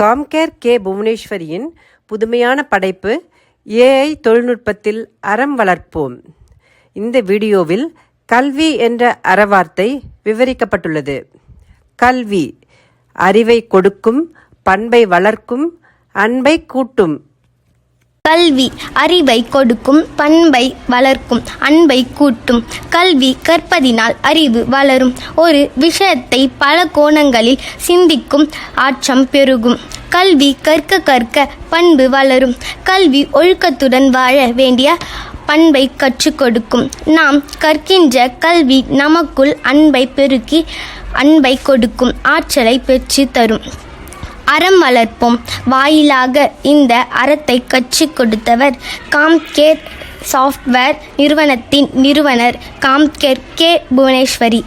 Compcare K புவனேஸ்வரியின் புதுமையான படைப்பு AI தொழில்நுட்பத்தில் அறம் வளர்ப்போம். இந்த வீடியோவில் கல்வி என்ற அறவார்த்தை விவரிக்கப்பட்டுள்ளது. கல்வி அறிவை கொடுக்கும் பண்பை வளர்க்கும் அன்பை கூட்டும் கல்வி அறிவை கொடுக்கும் பண்பை வளர்க்கும் அன்பை கூட்டும். கல்வி கற்பதினால் அறிவு வளரும். ஒரு விஷயத்தை பல கோணங்களில் சிந்திக்கும் ஆற்றம் பெருகும். கல்வி கற்க கற்க பண்பு வளரும். கல்வி ஒழுக்கத்துடன் வாழ வேண்டிய பண்பை கற்றுக் கொடுக்கும். நாம் கற்கின்ற கல்வி நமக்குள் அன்பை பெருக்கி அன்பை கொடுக்கும் ஆற்றலை பெற்று தரும். அறம் வளர்ப்போம். வாயிலாக இந்த அறத்தை கற்றுக் கொடுத்தவர் காம்கேர் சாஃப்ட்வேர் நிறுவனத்தின் நிறுவனர் காம்கேர் கே புவனேஸ்வரி.